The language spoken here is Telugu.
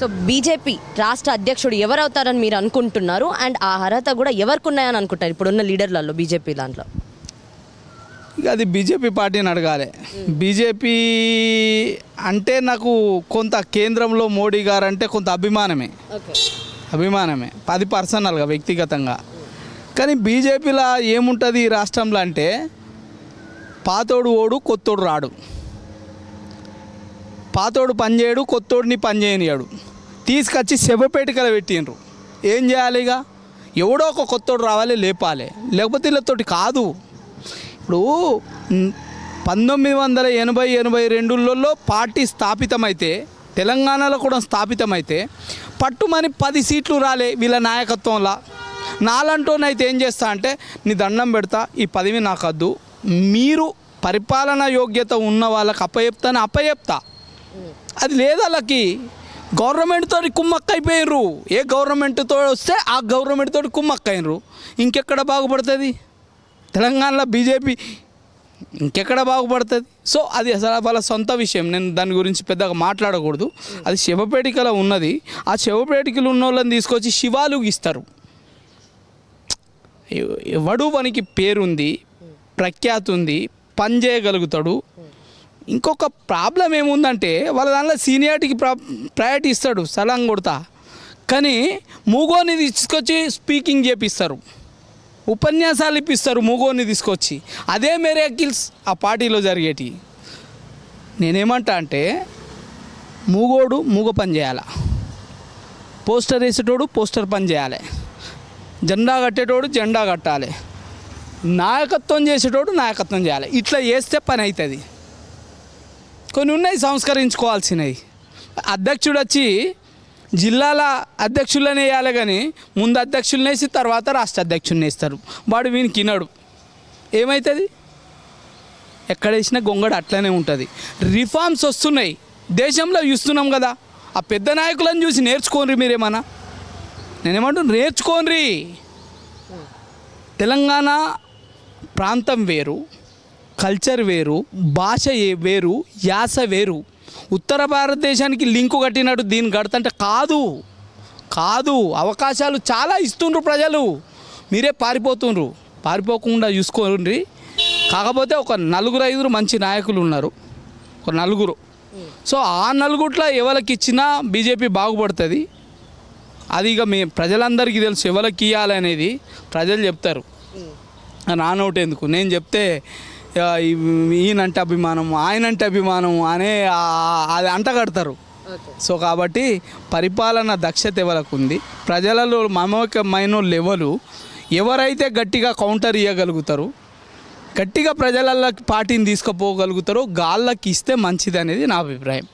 సో బీజేపీ రాష్ట్ర అధ్యక్షుడు ఎవరు అవుతారని మీరు అనుకుంటున్నారు? అండ్ ఆ అర్హత కూడా ఎవరికి ఉన్నాయని అనుకుంటారు? ఇప్పుడున్న లీడర్లలో బీజేపీ దాంట్లో. ఇక అది బీజేపీ పార్టీని అడగాలి. బీజేపీ అంటే నాకు కొంత కేంద్రంలో మోడీ గారు అంటే కొంత అభిమానమే. అభిమానమే. అది పర్సనల్గా వ్యక్తిగతంగా. కానీ బీజేపీలో ఏముంటుంది ఈ రాష్ట్రంలో అంటే పాతోడు ఓడు కొత్తోడు రాడు. పాతోడు పనిచేయడు కొత్తోడిని పనిచేయనియాడు. తీసుకొచ్చి శవపేటికలు పెట్టిండ్రు. ఏం చేయాలి ఇక? ఎవడో ఒక కొత్తోడు రావాలి లేపాలి. లేకపోతే వీళ్ళతోటి కాదు. ఇప్పుడు పంతొమ్మిది వందల ఎనభై ఎనభై రెండులలో పార్టీ స్థాపితమైతే తెలంగాణలో కూడా స్థాపితమైతే పట్టుమని పది సీట్లు రాలే వీళ్ళ నాయకత్వంలో. నాలంటోనైతే ఏం చేస్తా అంటే నీ దండం పెడతా ఈ పదవి నాకు వద్దు మీరు పరిపాలన యోగ్యత ఉన్న వాళ్ళకి అప్పయెప్తాను అప్పయెప్తా అది లేదు వాళ్ళకి. గవర్నమెంట్తో కుమ్మక్క అయిపోయినరు ఏ గవర్నమెంట్తో వస్తే ఆ గవర్నమెంట్ తోటి కుమ్మక్క అయినరు ఇంకెక్కడ బాగుపడుతుంది? తెలంగాణలో బీజేపీ ఇంకెక్కడ బాగుపడుతుంది? సో అది అసలు వాళ్ళ సొంత విషయం. నేను దాని గురించి పెద్దగా మాట్లాడకూడదు. అది శివపేటికలో ఉన్నది. ఆ శివపేటికలు ఉన్న వాళ్ళని తీసుకొచ్చి శివాలు ఇస్తారు ఎవ- ఎవడు వానికి పేరుంది ప్రఖ్యాతి ఉంది పని చేయగలుగుతాడు. ఇంకొక ప్రాబ్లం ఏముందంటే వాళ్ళ దాంట్లో సీనియారిటీకి ప్రా ప్రయారిటీ ఇస్తాడు సలాం కొడతా. కానీ మూగోని తీసుకొచ్చి స్పీకింగ్ చేపిస్తారు. ఉపన్యాసాలు ఇప్పిస్తారు మూగోని తీసుకొచ్చి. అదే మెరేకిల్స్ ఆ పార్టీలో జరిగేటి. నేనేమంటా అంటే మూగోడు మూగ పని చేయాలి. పోస్టర్ వేసేటోడు పోస్టర్ పని చేయాలి. జెండా కట్టేటోడు జెండా కట్టాలి. నాయకత్వం చేసేటోడు నాయకత్వం చేయాలి. ఇట్లా చేస్తే పని అవుతుంది కొన్ని ఉన్నాయి సంస్కరించుకోవాల్సినవి. అధ్యక్షుడు వచ్చి జిల్లాల అధ్యక్షులనే వేయాలి కానీ ముందు అధ్యక్షులనే వేసి తర్వాత రాష్ట్ర అధ్యక్షుడిని వేస్తారు. వాడు వీనికి వినడు. ఏమవుతుంది ఎక్కడ వేసినా గొంగడు అట్లనే ఉంటుంది. రిఫార్మ్స్ వస్తున్నాయి. దేశంలో చూస్తున్నాం కదా. ఆ పెద్ద నాయకులను చూసి నేర్చుకోండి మీరేమన్నా? నేనేమంటున్నా? నేర్చుకోండి తెలంగాణ ప్రాంతం వేరు. కల్చర్ వేరు భాష వేరు యాస వేరు. ఉత్తర భారతదేశానికి లింకు కట్టినట్టు దీన్ని కడతంటే కాదు. కాదు. అవకాశాలు చాలా ఇస్తుండ్రు ప్రజలు. మీరే పారిపోతుండ్రు. పారిపోకుండా చూసుకోండి. కాకపోతే ఒక నలుగురు ఐదుగురు మంచి నాయకులు ఉన్నారు. ఒక నలుగురు. సో ఆ నలుగుట్లో ఎవరికి ఇచ్చినా బీజేపీ బాగుపడుతుంది. అది ఇక మీ ప్రజలందరికీ తెలుసు ఎవరికి ఇవ్వాలనేది ప్రజలు చెప్తారు. నానౌట్ ఎందుకు నేను చెప్తే ఈయనంటే అభిమానం ఆయనంటే అభిమానం అనే అది అంటగడతారు. సో కాబట్టి పరిపాలన దక్షత ఎవరికి ఉంది? ప్రజలలో మమేకమైన లెవెలు ఎవరైతే గట్టిగా కౌంటర్ ఇవ్వగలుగుతారు గట్టిగా ప్రజలకి పార్టీని తీసుకుపోగలుగుతారో గాళ్ళకి ఇస్తే మంచిది అనేది నా అభిప్రాయం.